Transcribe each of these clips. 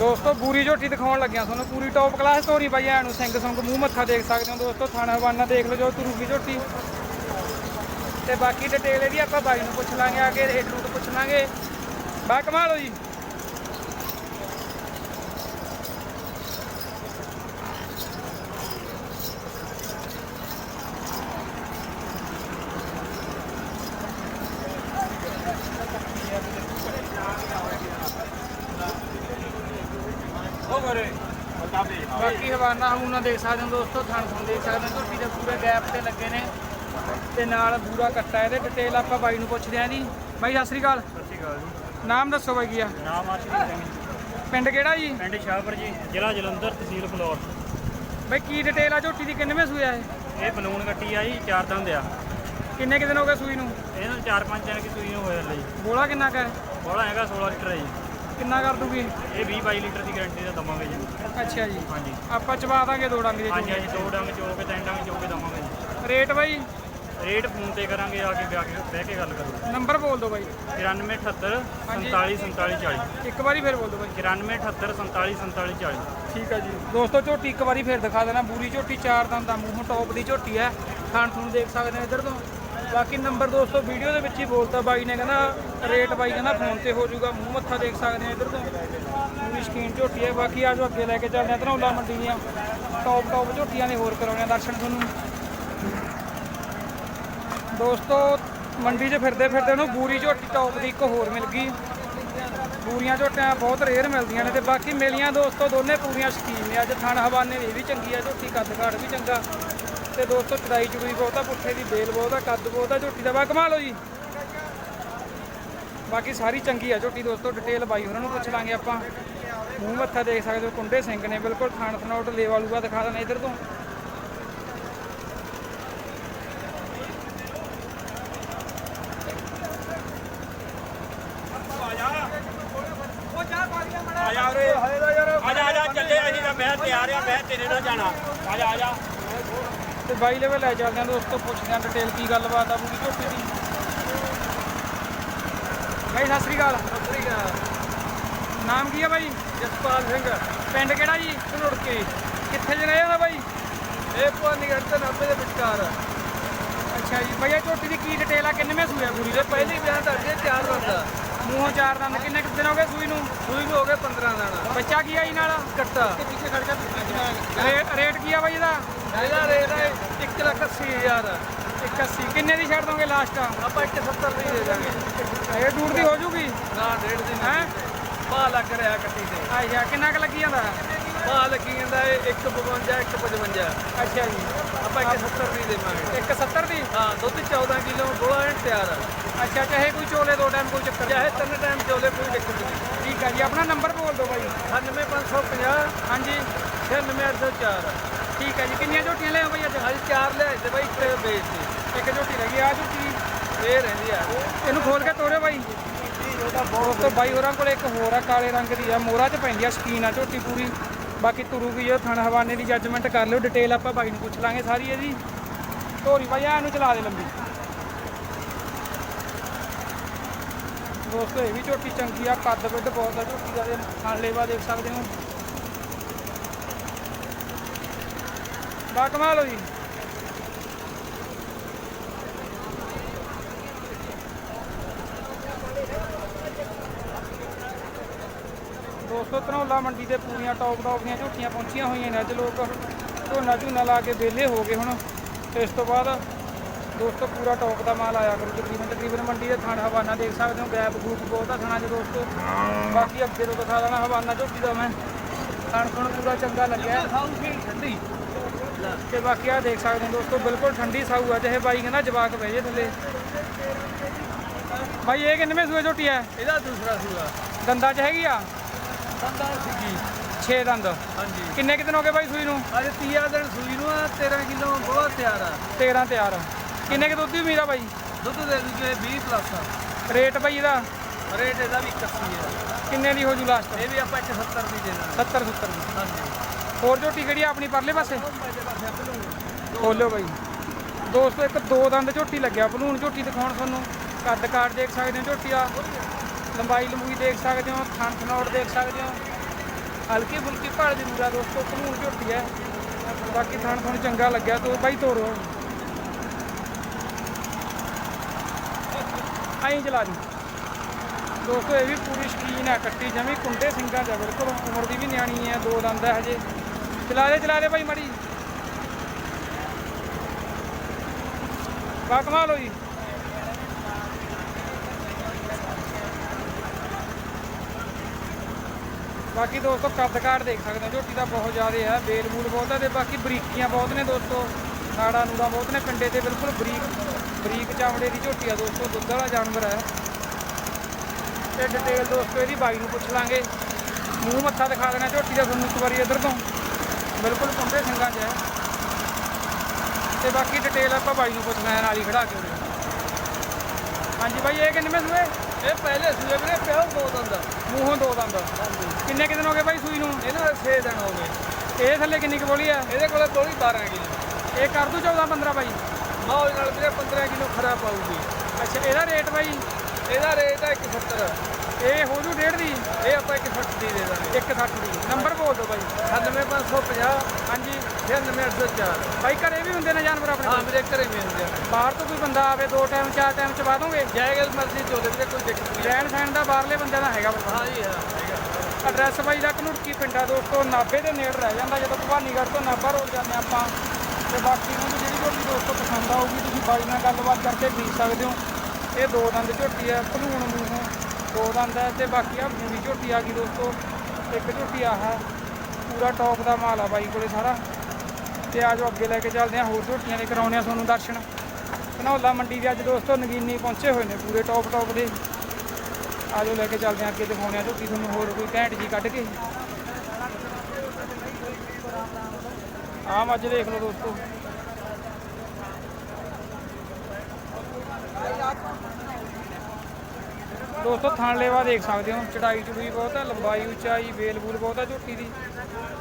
ਦੋਸਤੋ, ਬੂਰੀ ਝੋਟੀ ਦਿਖਾਉਣ ਲੱਗਿਆ ਤੁਹਾਨੂੰ ਪੂਰੀ ਟੌਪ ਕਲਾਸ ਧੋਰੀ ਬਾਈ, ਐ ਨੂੰ ਸਿੰਘ ਸੰਗ ਮੂੰਹ ਮੱਥਾ ਦੇਖ ਸਕਦੇ ਹੋ ਦੋਸਤੋ, ਥਾਣਾ ਹਵਾਨਾ ਦੇਖ ਲਓ ਜੋ ਤੁਰੂਗੀ ਝੋਟੀ। ਤੇ ਬਾਕੀ ਡਿਟੇਲ ਇਹਦੀ ਆਪਾਂ ਬਾਈ ਨੂੰ ਪੁੱਛ ਲਾਂਗੇ, ਆ ਕੇ ਰੇਟ ਰੂਟ ਪੁੱਛ ਲਾਂਗੇ। ਬਾ ਕਮਾਲ ਹੋ ਜੀ ਉਹ ਕਰੇ ਬਤਾ ਦੇ ਬਾਕੀ ਹਵਾਨਾ ਹੂਨਾ ਦੇਖ ਸਕਦੇ ਹੋ ਦੋਸਤੋ ਥਣ ਥਣ ਦੇਖ ਸਕਦੇ ਹੋ ਝੋਟੀ ਦੇ ਪੂਰੇ ਗੈਪ ਤੇ ਲੱਗੇ ਨੇ ਤੇ ਨਾਲ ਬੂਰਾ ਕੱਟਾ ਇਹਦੇ। ਡਿਟੇਲ ਆਪਾਂ ਬਾਈ ਨੂੰ ਪੁੱਛਦੇ ਆਂ ਜੀ। ਬਾਈ ਸਤਿ ਸ੍ਰੀ ਅਕਾਲ। ਸਤਿ ਸ਼੍ਰੀ ਅਕਾਲ ਜੀ। ਨਾਮ ਦੱਸੋ ਬਾਈ ਕੀ ਆ? ਨਾਮ ਆਸ਼ੀਸ਼ ਸਿੰਘ ਪਿੰਡ ਕਿਹੜਾ ਜੀ? ਪਿੰਡ ਸ਼ਾਹਪੁਰ ਜੀ ਜ਼ਿਲ੍ਹਾ ਜਲੰਧਰ ਤਹਿਸੀਲ ਫਲੋਰ ਬਾਈ ਕੀ ਡਿਟੇਲ ਆ? ਝੋਟੀ ਦੀ ਕਿੰਨਵੇਂ ਸੂਆ ਇਹ? ਇਹ ਬਲੂਨ ਗੱਟੀ ਆ ਜੀ ਚਾਰ ਦੰਦ ਆ। ਕਿੰਨੇ ਕੁ ਦਿਨ ਹੋ ਗਏ ਸੂਈ ਨੂੰ? ਇਹਨੂੰ ਚਾਰ ਪੰਜ ਦਿਨ ਕੀ ਸੂਈ ਨੂੰ ਹੋਇਆ ਲਈ ਬੋਲਾ ਕਿੰਨਾ ਕਰ ਬੋਲਾ ਹੈਗਾ 16 ਲੀਟਰ ਹੈ ਜੀ। ਕਿੰਨਾ ਕਰ ਦੂਗੀ? ਇਹ 20 22 ਲੀਟਰ ਦੀ ਗਾਰੰਟੀ ਦਾ ਦਵਾਂਗੇ ਜੀ। ਅੱਛਾ ਜੀ। ਹਾਂਜੀ। ਆਪਾਂ ਚਵਾ ਦਾਂਗੇ ਦੋ ਡੰਗ ਦੇ ਹਾਂਜੀ ਹਾਂਜੀ ਦੋ ਡੰਗ ਚੋ ਕੇ ਤਿੰਨ ਡੰਗ ਚੋ ਕੇ ਦਵਾਂਗੇ ਜੀ। ਰੇਟ ਬਾਈ? ਰੇਟ ਫੋਨ ਤੇ ਕਰਾਂਗੇ ਆ ਕੇ ਵਿਆਹ ਕੇ ਬਹਿ ਕੇ ਗੱਲ ਕਰੋ। ਨੰਬਰ ਬੋਲ ਦਿਓ ਬਾਈ। 9478 ਹਾਂਜੀ। 47 47 40 ਇੱਕ ਵਾਰੀ ਫੇਰ ਬੋਲ ਦਿਓ ਬਾਈ। 9478 47 47 40 ਠੀਕ ਹੈ ਜੀ। ਦੋਸਤੋ ਝੋਟੀ ਇੱਕ ਵਾਰੀ ਫੇਰ ਦਿਖਾ ਦੇਣਾ। ਬੂਰੀ ਝੋਟੀ ਚਾਰ ਦੰਦ ਦਾ ਮੂੰਹੋਂ ਟੌਪ ਦੀ ਝੋਟੀ ਹੈ। ਖਾਣ ਥੂਣ ਦੇਖ ਸਕਦੇ ਹੋ ਇੱਧਰ ਤੋਂ। ਬਾਕੀ ਨੰਬਰ ਦੋਸਤੋ, ਵੀਡੀਓ ਦੇ ਵਿੱਚ ਹੀ ਬੋਲਤਾ ਬਾਈ ਨੇ, ਕਹਿੰਦਾ ਰੇਟ ਬਾਈ ਕਹਿੰਦਾ ਫੋਨ ਤੇ ਹੋ ਜਾਊਗਾ, ਮੂੰਹ ਮੱਥਾ ਦੇਖ ਸਕਦੇ ਹੋ ਇੱਧਰ ਤੋਂ। ਪੂਰੀ ਸ਼ਕੀਨ ਝੋਟੀ ਹੈ ਬਾਕੀ ਆਜੋ ਅੱਗੇ ਲੈ ਕੇ ਚੱਲਦੇ ਆ ਧਨੌਲਾ ਮੰਡੀ ਦੀਆਂ ਟੌਪ ਟੌਪ ਝੋਟੀਆਂ ਦੇ ਹੋਰ ਕਰਾਉਣੇ ਆ, ਦਰਸ਼ਨ ਤੁਹਾਨੂੰ। ਦੋਸਤੋ, ਮੰਡੀ 'ਚ ਫਿਰਦੇ ਫਿਰਦੇ ਉਹਨੂੰ ਬੂਰੀ ਝੋਟੀ ਟੌਪ ਦੀ ਇੱਕ ਹੋਰ ਮਿਲ ਗਈ। ਪੂਰੀਆਂ ਝੋਟੀਆਂ ਬਹੁਤ ਰੇਅਰ ਮਿਲਦੀਆਂ ਨੇ ਤੇ ਬਾਕੀ ਮਿਲੀਆਂ ਦੋਸਤੋ, ਦੋਨੇ ਪੂਰੀਆਂ ਸ਼ਕੀਨ ਨੇ, ਅੱਜ ਥਣ ਹਵਾਨੇ ਵੀ ਇਹ ਵੀ ਚੰਗੀ ਆ, ਝੋਟੀ ਕੱਦ ਕਾੜ ਵੀ ਚੰਗਾ। ਤੇ ਦੋਸਤੋ ਚੜਾਈ ਚੁੜੀ ਬਹੁਤ ਆ, ਪੁੱਠੇ ਦੀ ਬੇਲ ਬਹੁਤ ਆ, ਕੱਦ ਬਹੁਤ ਆ, ਝੋਟੀ ਦਾ ਬਾ ਕਮਾਲ ਹੋ ਜੀ। ਬਾਕੀ ਸਾਰੀ ਚੰਗੀ ਆ ਝੋਟੀ ਦੋਸਤੋ ਡਿਟੇਲ ਬਾਈ ਉਹਨਾਂ ਨੂੰ ਪੁੱਛ ਲਾਂਗੇ ਆਪਾਂ। ਮੂੰਹ ਮੱਥਾ ਦੇਖ ਸਕਦੇ ਹੋ, ਕੁੰਡੇ ਸਿੰਘ ਨੇ ਬਿਲਕੁਲ ਥਾਣ ਥਨੌਟ ਲੇਵਾਲੂਗਾ ਦਿਖਾ ਦੇਣਾ ਇਧਰ ਤੋਂ। ਆ ਜਾ ਆ ਜਾ ਚੱਲੇ ਅਸੀਂ ਤਾਂ ਮੈਂ ਤਿਆਰ ਆ, ਮੈਂ ਤੇਰੇ ਨਾਲ ਜਾਣਾ। ਆ ਜਾ ਆ ਜਾ ਤੇ ਬਾਈ ਲੈਵਲ ਲੈ ਚੱਲਦੇ ਆ ਦੋਸਤੋ ਪੁੱਛਦੇ ਆ ਡਿਟੇਲ ਕੀ ਗੱਲਬਾਤ ਆ ਪੂਰੀ ਝੋਟੀ ਦੀ। ਬਾਈ ਸਤਿ ਸ੍ਰੀ ਅਕਾਲ। ਨਾਮ ਕੀ ਆ ਬਾਈ? ਜਸਪਾਲ ਸਿੰਘ। ਪਿੰਡ ਕਿਹੜਾ ਜੀ? ਘਨੁੜ ਕੇ ਕਿੱਥੇ ਜੇ ਰਹੇ ਹੋ ਬਾਈ? ਇਹ ਭਵਾਨੀਗੜ੍ਹ ਤੇ ਨਾਭੇ ਦੇ ਵਿਚਕਾਰ। ਆ ਅੱਛਾ ਜੀ। ਬਾਈ ਇਹ ਝੋਟੀ ਦੀ ਕੀ ਡਿਟੇਲ ਆ? ਕਿੰਨਵੇਂ ਸੂਈ ਆ ਪੂਰੀ? ਇਹ ਪਹਿਲੀ ਬਿਆਨ ਤੁਹਾਡੇ ਚਾਰ ਬੰਦਾ ਮੂੰਹੋਂ ਚਾਰ ਦੰਦ। ਕਿੰਨੇ ਕੁ ਦਿਨ ਹੋ ਗਏ ਸੂਈ ਨੂੰ? ਸੂਈ ਨੂੰ ਹੋ ਗਏ 15 ਦਾਣਾ ਬੱਚਾ ਕੀ ਆ ਜੀ ਨਾਲ? ਕੱਟਾ। ਪਿੱਛੇ ਖੜ ਕੇ ਰੇਟ ਰੇਟ ਕੀ ਆ ਬਾਈ ਇਹਦਾ? ਇਹਦਾ ਰੇਟ ਹੈ 1 ਲੱਖ 80 ਹਜ਼ਾਰ। 81 ਕਿੰਨੇ ਦੀ ਛੱਡ ਦੋਗੇ ਲਾਸਟ ਆਪਾਂ 170 ਦੀ ਦੇ ਦਾਂਗੇ। ਇਹ ਦੂਰ ਦੀ ਹੋ ਜੂਗੀ? ਨਾ ਡੇਢ ਦੀ ਹੈ? ਪਾ ਲੱਗ ਰਿਹਾ ਕੱਟੀ ਤੇ। ਅੱਛਾ ਕਿੰਨਾ ਕੁ ਲੱਗੀ ਜਾਂਦਾ? ਪਾ ਲੱਗੀ ਜਾਂਦਾ ਇਹ 152 155 ਅੱਛਾ ਜੀ। ਆਪਾਂ 170 ਦੀ ਦੇਵਾਂਗੇ। 170 ਦੀ? ਹਾਂ ਦੁੱਧ 14 ਕਿਲੋ ਗੋਲਾ ਐਨ ਤਿਆਰ ਆ। ਅੱਛਾ ਚਾਹੇ ਕੋਈ ਚੋਲੇ ਦੋ ਟਾਈਮ ਕੋਈ ਚੱਕਰ ਚਾਹੇ ਤਿੰਨ ਟਾਈਮ ਚੋਲੇ ਕੋਈ ਦਿੱਕਤ ਨਹੀਂ। ਠੀਕ ਹੈ ਜੀ ਆਪਣਾ ਨੰਬਰ ਬੋਲ ਦਿਓ ਬਾਈ। 98550 ਹਾਂਜੀ। 96804 ਠੀਕ ਹੈ ਜੀ ਕਿੰਨੀਆਂ ਝੋਟੀਆਂ ਲਿਆਓ ਬਾਈ ਅੱਜ? ਅੱਜ ਚਾਰ ਲਿਆਏ ਤੇ ਬਾਈ ਇੱਕ ਵੇਚਤੀ ਇੱਕ ਝੋਟੀ ਲੱਗੀ ਆ ਝੋਟੀ ਇਹ ਰਹਿੰਦੀ ਆ। ਇਹਨੂੰ ਖੋਲ ਕੇ ਤੋੜਿਓ ਬਾਈ। ਦੋਸਤੋ ਬਾਈ ਹੋਰਾਂ ਕੋਲ ਇੱਕ ਹੋਰ ਆ ਕਾਲੇ ਰੰਗ ਦੀ ਆ ਮੋਹਰਾ 'ਚ ਪੈਂਦੀ ਆ ਸਕੀਨ ਆ ਝੋਟੀ ਪੂਰੀ। ਬਾਕੀ ਤੁਰੂਗੀ ਜੋ ਥਣ ਹਵਾਨੇ ਦੀ ਜੱਜਮੈਂਟ ਕਰ ਲਿਓ ਡਿਟੇਲ ਆਪਾਂ ਬਾਈ ਨੂੰ ਪੁੱਛ ਲਾਂਗੇ ਸਾਰੀ ਇਹਦੀ। ਧੋਰੀ ਬਾਈ ਆ ਇਹਨੂੰ ਚਲਾ ਦੇ ਲੰਬੀ। ਦੋਸਤੋ ਇਹ ਵੀ ਝੋਟੀ ਚੰਗੀ ਆ ਕੱਦ ਵਿੱਡ ਬਹੁਤ ਆ ਝੋਟੀ ਦਾ ਤੇ ਥਣ ਲੇਵਾ ਦੇਖ ਸਕਦੇ ਹੋ। ਬਾ ਕਮਾਲ ਹੋ ਜੀ। ਦੋਸਤੋ, ਧਨੌਲਾ ਮੰਡੀ ਦੇ ਪੂਰੀਆਂ ਟੌਪ ਟੌਪ ਦੀਆਂ ਝੋਟੀਆਂ ਪਹੁੰਚੀਆਂ ਹੋਈਆਂ ਨੇ ਅੱਜ ਲੋਕ। ਝੋਨਾ ਝੂਨਾ ਲਾ ਕੇ ਵਿਹਲੇ ਹੋ ਗਏ ਹੁਣ। ਇਸ ਤੋਂ ਬਾਅਦ ਦੋਸਤੋ, ਪੂਰਾ ਟੌਪ ਦਾ ਮਾਲ ਆਇਆ ਕਰੂ। ਤਕਰੀਬਨ ਤਕਰੀਬਨ ਮੰਡੀ ਦੇ ਥਾਣਾ ਹਵਾਨਾ ਦੇਖ ਸਕਦੇ ਹੋ। ਗੈਪ ਗੂਪ ਬਹੁਤ ਆ ਥਾਣਾ 'ਚ ਦੋਸਤੋ। ਬਾਕੀ ਅੱਗੇ ਤੋਂ ਦਿਖਾ ਦੇਣਾ ਹਵਾਨਾ ਝੋਟੀ ਦਾ ਮੈਂ। ਥਣ ਥਣ ਪੂਰਾ ਚੰਗਾ ਲੱਗਿਆ। ਠੰਡੀ। ਤੇ ਬਾਕੀ ਆ ਦੇਖ ਸਕਦੇ ਹੋ ਦੋਸਤੋ ਬਿਲਕੁਲ ਠੰਡੀ ਸਾਊ ਆ ਜਿਹੇ ਬਾਈ ਕਹਿੰਦਾ ਜਵਾਕ ਬਹਿ ਜੇ ਥੱਲੇ। ਬਾਈ ਇਹ ਕਿੰਨਵੇਂ ਸੂਏ ਝੋਟੀ ਹੈ ਇਹਦਾ ਦੂਸਰਾ ਸੂਆ। ਦੰਦਾਂ 'ਚ ਹੈਗੀ ਆ? ਸੰਦਾ ਸੀਗੀ। 6 ਦੰਦ। ਹਾਂਜੀ। ਕਿੰਨੇ ਕੁ ਦਿਨ ਹੋ ਗਏ ਬਾਈ ਸੂਈ ਨੂੰ? ਅੱਜ ਤੀਆ ਦਿਨ ਸੂਈ ਨੂੰ ਆ 13 ਕਿਲੋ ਬਹੁਤ ਤਿਆਰ ਆ। 13 ਤਿਆਰ। ਕਿੰਨੇ ਕੁ ਦੁੱਧ ਦੀ ਉਮੀਦ ਆ ਬਾਈ? ਦੁੱਧ ਦੇ ਦੂਜੇ 20 ਪਲੱਸ ਆ। ਰੇਟ ਬਾਈ ਇਹਦਾ? ਰੇਟ ਇਹਦਾ ਵੀ 81 ਆ। ਕਿੰਨੇ ਦੀ ਹੋ ਜੂ ਲਾਸਟ ਇਹ ਵੀ ਆਪਾਂ 170 ਦੀ ਦੇ ਦਾਂਗੇ। 70 70 ਦੀ। ਹਾਂਜੀ। ਹੋਰ ਝੋਟੀ ਕਿਹੜੀ ਆ, ਆਪਣੀ ਪਰਲੇ ਪਾਸੇ? ਖੋਲੋ ਬਾਈ। ਦੋਸਤੋ, ਇੱਕ ਦੋ ਦੰਦ ਝੋਟੀ ਲੱਗਿਆ। ਬਲੂਨ ਝੋਟੀ ਦਿਖਾਉਣ ਤੁਹਾਨੂੰ। ਕੱਦ ਕਾਠ ਦੇਖ ਸਕਦੇ ਹੋ ਝੋਟੀ ਆ ਲੰਬਾਈ ਲੰਬੂਈ ਦੇਖ ਸਕਦੇ ਹੋ। ਥਣ ਥਨੌਟ ਦੇਖ ਸਕਦੇ ਹੋ। ਹਲਕੀ ਫੁਲਕੀ ਭਾਲ ਜ਼ਰੂਰ ਆ ਦੋਸਤੋ। ਭਨੂਣ ਝੋਟੀ ਹੈ। ਬਾਕੀ ਥਣ ਤੁਹਾਨੂੰ ਚੰਗਾ ਲੱਗਿਆ। ਤੋ ਬਾਈ ਤੋਰੋ। ਆਈ ਚਲਾ ਦੀ। ਦੋਸਤੋ, ਇਹ ਵੀ ਪੂਰੀ ਸ਼ਕੀਨ ਹੈ। ਕੱਟੀ ਜਮੀ ਕੁੰਡੇ ਸਿੰਘਾਂ ਚ ਬਿਲਕੁਲ ਉਮਰ ਦੀ ਵੀ ਨਿਆਣੀ ਹੈ। ਦੋ ਦੰਦ ਹੈ ਹਜੇ। ਚਲਾ ਦੇ ਚਲਾ ਦੇ ਭਾਈ ਮੜੀ। ਬਾ ਕਮਾਲ ਹੋ ਜੀ। ਬਾਕੀ ਦੋਸਤੋ, ਕੱਦ ਕਾਠ ਦੇਖ ਸਕਦੇ ਹੋ, ਝੋਟੀ ਦਾ ਬਹੁਤ ਜ਼ਿਆਦਾ ਹੈ ਬੇਲ ਬੂਲ ਬਹੁਤ ਹੈ ਤੇ ਬਾਕੀ ਬਰੀਕੀਆਂ ਬਹੁਤ ਨੇ ਦੋਸਤੋ। ਨਾੜਾ ਨੂੜਾ ਬਹੁਤ ਨੇ, ਪਿੰਡੇ ਤੇ ਬਿਲਕੁਲ ਬਰੀਕ ਬਰੀਕ ਚਾਮੜੇ ਦੀ ਝੋਟੀ ਆ ਦੋਸਤੋ, ਦੁੱਧ ਵਾਲਾ ਜਾਨਵਰ ਹੈ। ਤੇ ਡਿਟੇਲ ਦੋਸਤੋ, ਇਹਦੀ ਬਾਈ ਨੂੰ ਪੁੱਛ ਲਾਂਗੇ। ਮੂੰਹ ਮੱਥਾ ਦਿਖਾ ਦੇਣਾ ਝੋਟੀ ਦਾ ਤੁਹਾਨੂੰ ਇੱਕ ਵਾਰੀ ਇੱਧਰ ਤੋਂ। ਬਿਲਕੁਲ ਕੁੰਡੇ ਸਿੰਘਾਂ 'ਚ ਹੈ। ਤੇ ਬਾਕੀ ਡਿਟੇਲ ਆਪਾਂ ਬਾਈ ਨੂੰ ਪੁੱਛਣਾ ਹੈ ਨਾਲ ਹੀ ਖੜਾ ਕੇ ਉਰੇ। ਹਾਂਜੀ ਬਾਈ ਇਹ ਕਿੰਨੇ ਸੂਏ ਇਹ ਪਹਿਲੇ ਸੂਏ ਵੀਰੇ ਪਿਆ ਦੋ ਦੰਦ। ਮੂੰਹੋਂ ਦੋ ਦੰਦ। ਕਿੰਨੇ ਕਿੰਨੇ ਹੋ ਗਏ ਬਾਈ ਸੂਈ ਨੂੰ? ਇਹਨਾਂ ਦੇ 6 ਦਿਨ ਹੋ ਗਏ। ਇਹ ਥੱਲੇ ਕਿੰਨੀ ਕੁ ਬੋਲੀ ਆ? ਇਹਦੇ ਕੋਲੇ ਕੋਲੀ 12 ਕਿਲੋ। ਇਹ ਕਰ ਦੂ 14 15 ਬਾਈ? ਮੌਜ ਨਾਲ ਵੀਰੇ 15 ਕਿਲੋ ਖਰਾ ਪਾਊਗੀ। ਅੱਛਾ ਇਹਦਾ ਰੇਟ ਬਾਈ? ਇਹਦਾ ਰੇਟ ਹੈ 170 ਇਹ ਹੋ ਜੂ ਡੇਢ ਦੀ। ਇਹ ਆਪਾਂ 160 ਦੀ ਦੇ ਦਾਂਗੇ। 160 ਦੀ। ਨੰਬਰ ਬੋਲ ਦਿਓ ਬਾਈ। 98550 ਹਾਂਜੀ 96804 ਬਾਈ ਘਰੇ ਵੀ ਹੁੰਦੇ ਨੇ ਜਾਨਵਰ ਆਪਣੇ ਹਾਂ? ਵੀਰੇ ਘਰੇ ਮਿਲ ਜਾਣਾ ਬਾਹਰ ਤੋਂ ਕੋਈ ਬੰਦਾ ਆਵੇ ਦੋ ਟਾਈਮ ਚਾਰ ਟਾਈਮ ਚ ਦੋਗੇ ਜਾਏਗਾ ਮਰਜ਼ੀ ਚੋਲੇ ਵੀਰੇ ਕੋਈ ਦਿੱਕਤ ਨਹੀਂ। ਰਹਿਣ ਸਹਿਣ ਦਾ ਬਾਹਰਲੇ ਬੰਦਿਆਂ ਦਾ ਹੈਗਾ ਹਾਂ ਜੀ ਹਾਂ ਹੈਗਾ। ਐਡਰੈਸ ਬਾਈ ਦਾ ਘਨੁਟਕੀ ਪਿੰਡਾ ਦੋਸਤੋ ਨਾਭੇ ਦੇ ਨੇੜ ਰਹਿ ਜਾਂਦਾ ਜਦੋਂ ਭਵਾਨੀਗੜ੍ਹ ਤੋਂ ਨਾਭਾ ਰੋਡ ਜਾਂਦੇ ਆਪਾਂ। ਤੇ ਬਾਕੀ ਨੂੰ ਜਿਹੜੀ ਝੋਟੀ ਦੋਸਤੋ ਪਸੰਦ ਆਊਗੀ ਤੁਸੀਂ ਬਾਈ ਨਾਲ ਗੱਲਬਾਤ ਕਰਕੇ ਖਰੀਦ ਸਕਦੇ ਹੋ। ਇਹ ਦੋ ਦੰਦ ਝੋਟੀ ਹੈ ਭਲੂਣ ਮੂੰਹੋਂ ਦੋ ਦੰਦ ਹੈ ਤੇ ਬਾਕੀ ਆ ਪੂਰੀ ਝੋਟੀ ਆ ਗਈ ਦੋਸਤੋ। ਇੱਕ ਝੋਟੀ ਆਹ ਹੈ, ਪੂਰਾ ਟੌਪ ਦਾ ਮਾਲ ਆ ਬਾਈ ਕੋਲੇ ਸਾਰਾ। ਤੇ ਆਜੋ ਅੱਗੇ ਲੈ ਕੇ ਚੱਲਦੇ ਹਾਂ, ਹੋਰ ਝੋਟੀਆਂ ਦੇ ਕਰਾਉਂਦੇ ਆ ਤੁਹਾਨੂੰ ਦਰਸ਼ਨ। ਘਨੌਲਾ ਮੰਡੀ ਦੇ ਅੱਜ ਦੋਸਤੋ ਨਗੀਨੀ ਪਹੁੰਚੇ ਹੋਏ ਨੇ ਪੂਰੇ ਟੌਪ ਟੌਪ ਦੇ। ਆਜੋ ਲੈ ਕੇ ਚੱਲਦੇ ਹਾਂ ਅੱਗੇ ਦਿਖਾਉਣੇ ਆ ਝੋਟੀ ਤੁਹਾਨੂੰ ਹੋਰ ਕੋਈ ਘੈਂਟ ਜੀ ਕੱਢ ਕੇ। ਆਮ ਅੱਜ ਦੇਖ ਲਓ ਦੋਸਤੋ। ਦੋਸਤੋ ਥਣ ਲੇਵਾ ਦੇਖ ਸਕਦੇ ਹੋ। ਚੜਾਈ ਚੜੂਈ ਬਹੁਤ ਹੈ ਲੰਬਾਈ ਉਚਾਈ ਵੇਲ ਬੂਲ ਬਹੁਤ ਹੈ ਝੋਟੀ ਦੀ।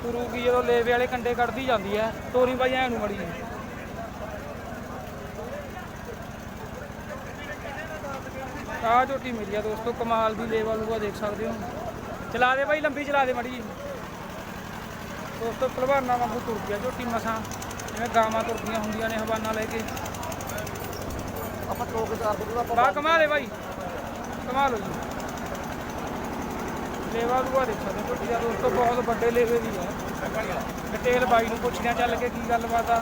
ਤੁਰੂਗੀ ਜਦੋਂ ਲੇਵੇ ਵਾਲੇ ਕੰਡੇ ਕੱਢਦੀ ਜਾਂਦੀ ਹੈ ਤੋਰੀ ਬਾਈ ਐ ਨੂੰ ਮੜੀ ਆਹ ਝੋਟੀ ਮਿਲੀ ਆ ਦੋਸਤੋ ਕਮਾਲ ਦੀ ਲੇਵਾ ਲੂਆ ਦੇਖ ਸਕਦੇ ਹੋ। ਚਲਾ ਦੇ ਬਾਈ ਲੰਬੀ ਚਲਾ ਦੇ ਮੜੀ ਦੋਸਤੋ ਪਹਿਲਵਾਨਾਂ ਵਾਂਗੂ ਤੁਰ ਗਿਆ ਝੋਟੀ ਮਸਾਂ। ਜਿਵੇਂ ਗਾਵਾਂ ਤੁਰਦੀਆਂ ਹੁੰਦੀਆਂ ਨੇ ਹਵਾਨਾ ਲੈ ਕੇ। ਆਪਾਂ ਟੋਕ ਚਾਰ ਦੇ ਬਾ ਕਮਾਲ ਹੈ ਬਾਈ। ਕਮਾਲ ਹੋ ਜੀ। ਲੇਵਾ ਲੂਆ ਦੇਖ ਸਕਦੇ ਹੋ ਦੋਸਤੋ, ਬਹੁਤ ਵੱਡੇ ਲੇਵੇ ਦੀ ਹੈ ਡਿਟੇਲ ਬਾਈ ਨੂੰ ਪੁੱਛਦਿਆਂ ਚੱਲ ਕੇ ਕੀ ਗੱਲਬਾਤ ਆ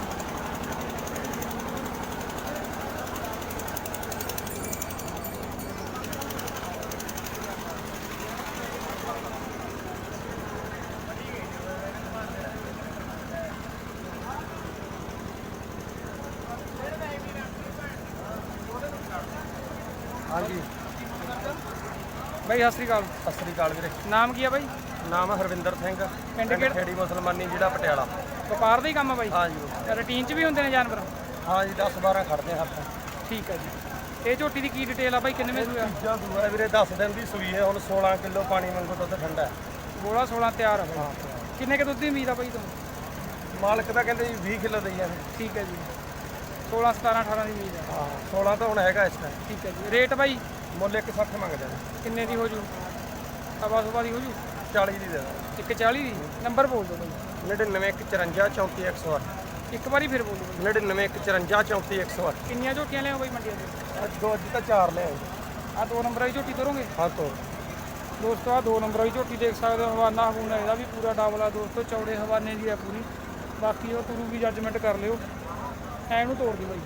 ਹਾਂਜੀ ਬਾਈ ਸਤਿ ਸ੍ਰੀ ਅਕਾਲ। ਸਤਿ ਸ੍ਰੀ ਅਕਾਲ ਵੀਰੇ। ਨਾਮ ਕੀ ਆ ਬਾਈ? ਨਾਮ ਹੈ ਹਰਵਿੰਦਰ ਸਿੰਘ। ਪਿੰਡ ਕਿਹੜਾ? ਖੇੜੀ ਮੁਸਲਮਾਨੀ ਜਿਹੜਾ ਪਟਿਆਲਾ। ਵਪਾਰ ਦਾ ਹੀ ਕੰਮ ਆ ਬਾਈ? ਹਾਂਜੀ। ਰੂਟੀਨ 'ਚ ਵੀ ਹੁੰਦੇ ਨੇ ਜਾਨਵਰ? ਹਾਂਜੀ 10 12 ਖੜਦੇ ਹਾਂ ਆਪਾਂ। ਠੀਕ ਹੈ ਜੀ। ਇਹ ਝੋਟੀ ਦੀ ਕੀ ਡਿਟੇਲ ਆ ਬਾਈ? ਕਿੰਨੇ ਸੂਆ ਤੀਜਾ ਦੂਆ ਹੈ ਵੀਰੇ 10 ਦਿਨ ਦੀ ਸੂਈ ਹੈ। ਹੁਣ 16 ਕਿਲੋ ਪਾਣੀ ਵਾਂਗੂ ਦੁੱਧ ਠੰਡਾ ਹੈ। ਗੋਲਾ 16 ਤਿਆਰ ਆ ਬਾਈ। ਕਿੰਨੇ ਕੁ ਦੁੱਧ ਦੀ ਉਮੀਦ ਆ ਬਾਈ ਤੁਹਾਨੂੰ? ਮਾਲਕ ਤਾਂ ਕਹਿੰਦੇ ਜੀ 20 ਕਿਲੋ ਦਈਆਂ ਨੇ ਠੀਕ ਹੈ ਜੀ। 16 17 18 ਦੀ ਉਮੀਦ ਆ। ਹਾਂ 16 ਤਾਂ ਹੁਣ ਹੈਗਾ ਇਸ ਟਾਈਮ ਠੀਕ ਹੈ ਜੀ। ਰੇਟ ਬਾਈ? ਮੁੱਲ 160 ਮੰਗਦੇ ਕਿੰਨੇ ਦੀ ਹੋ ਜੂ ਸਵਾ ਸਵਾ ਦੀ ਹੋ ਜੂ 40 ਦੀ ਦੇ ਦਾਂਗੇ। 140 ਦੀ? ਨੰਬਰ ਬੋਲ ਦਿਓ ਬਾਈ 9954 34 108 ਇੱਕ ਵਾਰੀ ਫਿਰ ਬੋਲ ਦਿਓ 9954 34 108 ਕਿੰਨੀਆਂ ਝੋਟੀਆਂ ਲਿਆਓ ਬਾਈ ਮੰਡੀਆਂ ਦੇ ਅੱਜ ਦੋ ਅੱਜ ਤਾਂ ਚਾਰ ਲੈ ਆਏ ਆ ਦੋ ਨੰਬਰ ਵਾਲੀ ਝੋਟੀ ਤੋਰੋਗੇ? ਹਾਂ ਤੋਂ ਦੋਸਤੋ ਆ ਦੋ ਨੰਬਰ ਵਾਲੀ ਝੋਟੀ ਦੇਖ ਸਕਦੇ ਹੋ ਹਵਾਨਾ ਹਵੂਨਾ ਇਹਦਾ ਵੀ ਪੂਰਾ ਡਬਲ ਆ ਦੋਸਤੋ ਚੌੜੇ ਹਵਾਨੇ ਦੀ ਆ ਪੂਰੀ। ਬਾਕੀ ਉਹ ਤੁਰੂਗੀ ਜੱਜਮੈਂਟ ਕਰ ਲਿਓ। ਐ ਨੂੰ ਤੋੜ ਦੀ ਬਾਈ।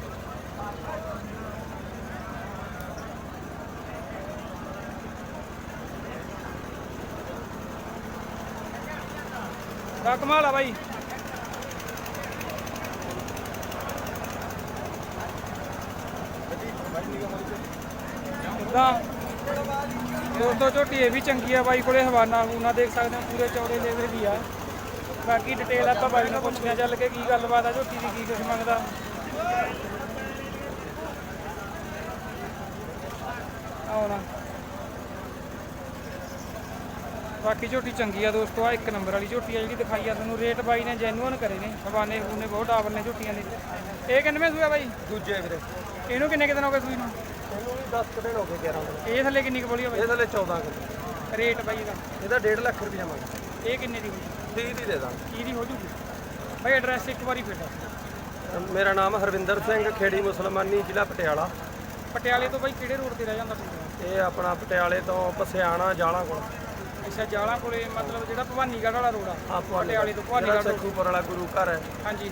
ਦਾ ਆ ਬਾਈ। ਦਾ ਦੋਸਤੋ ਝੋਟੀ ਇਹ ਵੀ ਚੰਗੀ ਆ ਬਾਈ ਕੋਲੇ ਹਵਾਨਾ ਹੂਨਾ ਦੇਖ ਸਕਦੇ ਹੋ, ਪੂਰੇ ਚੌੜੇ ਲੈਵੇ ਦੀ ਆ। ਬਾਕੀ ਡਿਟੇਲ ਆਪਾਂ ਬਾਈ ਨੂੰ ਪੁੱਛਦੇ ਚੱਲ ਕੇ ਕੀ ਗੱਲਬਾਤ ਆ, ਝੋਟੀ ਦੀ ਕੀ ਕੁਛ ਮੰਗਦਾ ਬਾਕੀ ਝੋਟੀ ਚੰਗੀ ਆ ਦੋਸਤੋ ਆ ਇੱਕ ਨੰਬਰ ਵਾਲੀ ਝੋਟੀ ਆ ਜਿਹੜੀ ਦਿਖਾਈ ਆ ਤੁਹਾਨੂੰ। ਰੇਟ ਬਾਈ ਨੇ ਜੈਨੂਅਨ ਕਰੇ ਨੇ ਹਵਾਨੇ ਹੂਨੇ ਬਹੁਤ ਆਵਰ ਨੇ ਝੋਟੀਆਂ ਦੇ। ਇਹ ਕਿੰਨਵੇਂ ਸੂਆ ਬਾਈ? ਦੂਜੇ ਵੀਰੇ। ਇਹਨੂੰ ਕਿੰਨੇ ਕੁ ਦਿਨ ਹੋ ਗਏ ਸੂਈ ਨੂੰ? ਇਹਨੂੰ ਵੀ 10 ਦਿਨ ਹੋ ਗਏ 11 ਇਹ ਥੱਲੇ ਕਿੰਨੀ ਕੁ ਬੋਲੀ ਆ ਬਾਈ? ਇਹ ਥੱਲੇ 14 ਕਿਲੋ ਰੇਟ ਬਾਈ ਇਹਦਾ ਇਹਦਾ 1.5 ਲੱਖ ਰੁਪਏ ਮੰਗ ਇਹ ਕਿੰਨੇ ਦੀ ਹੋਈ 30 ਦੀ ਦੇ ਦਾਂ 30 ਦੀ ਹੋ ਜੂਗੀ। ਬਾਈ ਐਡਰੈਸ ਇੱਕ ਵਾਰੀ ਫਿਰ ਮੇਰਾ ਨਾਮ ਹਰਵਿੰਦਰ ਸਿੰਘ ਖੇੜੀ ਮੁਸਲਮਾਨੀ ਜ਼ਿਲ੍ਹਾ ਪਟਿਆਲਾ। ਪਟਿਆਲੇ ਤੋਂ ਬਾਈ ਕਿਹੜੇ ਰੋਡ ਤੇ ਰਹਿ ਜਾਂਦਾ ਇਹ ਆਪਣਾ ਪਟਿਆਲੇ ਤੋਂ ਪਸਿਆਣਾ ਜਾਣਾ ਕੋਲ। ਅੱਛਾ ਜਾਲਾ ਕੋਲੇ ਮਤਲਬ ਜਿਹੜਾ ਭਵਾਨੀਗੜ੍ਹ ਵਾਲਾ ਰੋਡ ਆ ਪਟਿਆਲੇ ਤੋਂ ਭਵਾਨੀਗੜ੍ਹ ਸੱਖੂਪੁਰ ਵਾਲਾ ਗੁਰੂ ਘਰ ਹੈ। ਹਾਂਜੀ।